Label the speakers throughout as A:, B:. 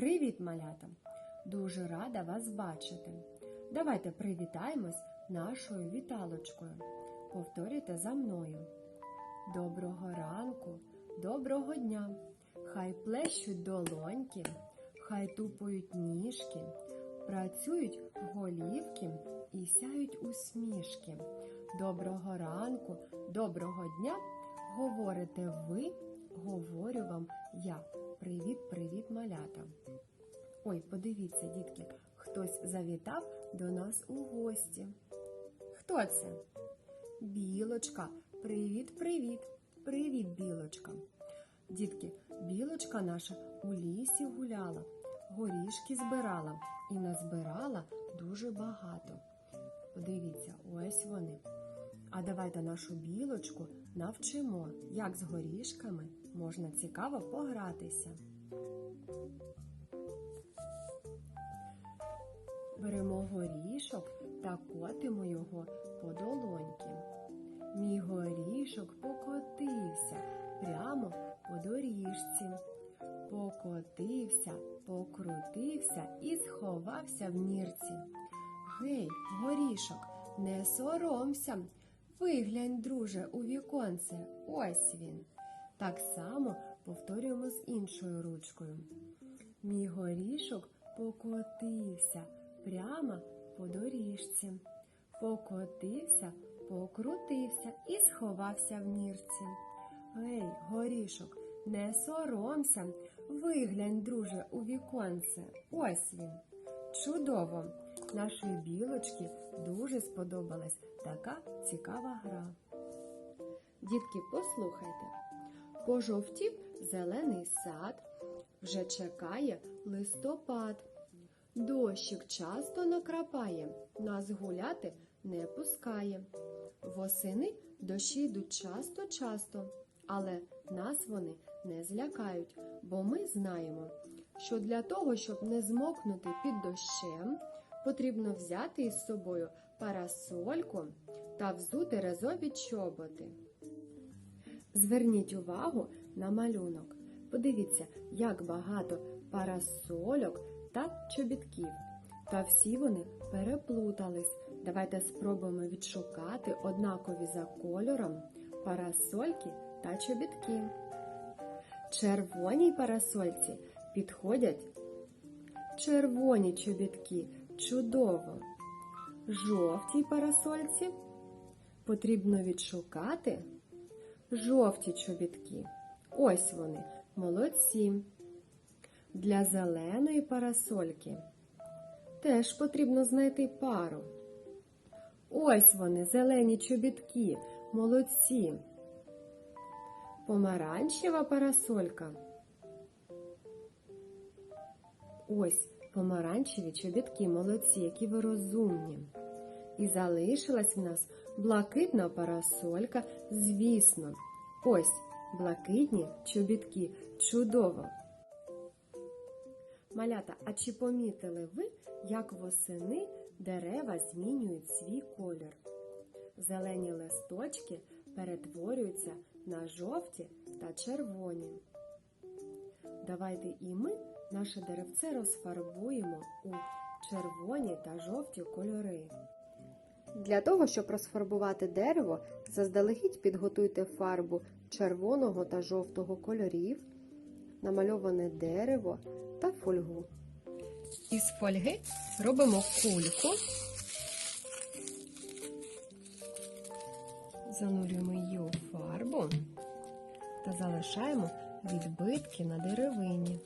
A: Привіт, малята! Дуже рада вас бачити. Давайте привітаємось нашою віталочкою. Повторюйте за мною. Доброго ранку, доброго дня! Хай плещуть долоньки, хай тупають ніжки, працюють голівки і сяють усмішки. Доброго ранку, доброго дня! Говорите ви, говорю вам я. Привіт, привіт, малята. Ой, подивіться, дітки, хтось завітав до нас у гості. Хто це? Білочка. Привіт, привіт. Привіт, білочка. Дітки, білочка наша у лісі гуляла, горішки збирала і назбирала дуже багато. Подивіться, ось вони. А давайте нашу білочку навчимо, як з горішками можна цікаво погратися. Беремо горішок та котимо його по долоньки. Мій горішок покотився прямо по доріжці. Покотився, покрутився і сховався в нірці. Гей, горішок, не соромся. Виглянь, друже, у віконце. Ось він. Так само повторюємо з іншою ручкою. Мій горішок покотився прямо по доріжці. Покотився, покрутився і сховався в нірці. Гей, горішок, не соромся. Виглянь, друже, у віконце. Ось він. Чудово! Нашої білочки дуже сподобалась така цікава гра. Дітки, послухайте. Пожовтів зелений сад, вже чекає листопад. Дощик часто накрапає, нас гуляти не пускає. Восени дощі йдуть часто-часто, але нас вони не злякають, бо ми знаємо, що для того, щоб не змокнути під дощем, потрібно взяти із собою парасольку та взути резові чоботи. Зверніть увагу на малюнок. Подивіться, як багато парасольок та чобітків. Та всі вони переплутались. Давайте спробуємо відшукати однакові за кольором парасольки та чобітки. Червоній парасольці підходять червоні чобітки. Чудово! Жовтій парасольці потрібно відшукати жовті чобітки. Ось вони, молодці. Для зеленої парасольки теж потрібно знайти пару. Ось вони, зелені чобітки, молодці. Помаранчева парасолька. Ось помаранчеві чобітки, молодці, які ви розумні. І залишилась в нас блакитна парасолька, звісно. Ось блакитні чобітки. Чудово! Малята, а чи помітили ви, як восени дерева змінюють свій колір? Зелені листочки перетворюються на жовті та червоні. Давайте і ми наше деревце розфарбуємо у червоні та жовті кольори. Для того, щоб розфарбувати дерево, заздалегідь підготуйте фарбу червоного та жовтого кольорів, намальоване дерево та фольгу. Із фольги робимо кульку, занурюємо її у фарбу та залишаємо відбитки на деревині.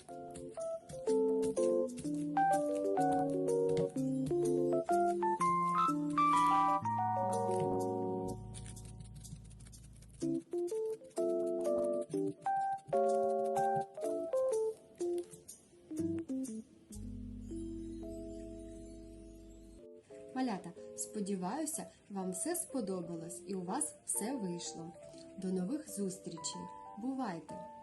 A: Малята, сподіваюся, вам все сподобалось і у вас все вийшло. До нових зустрічей. Бувайте!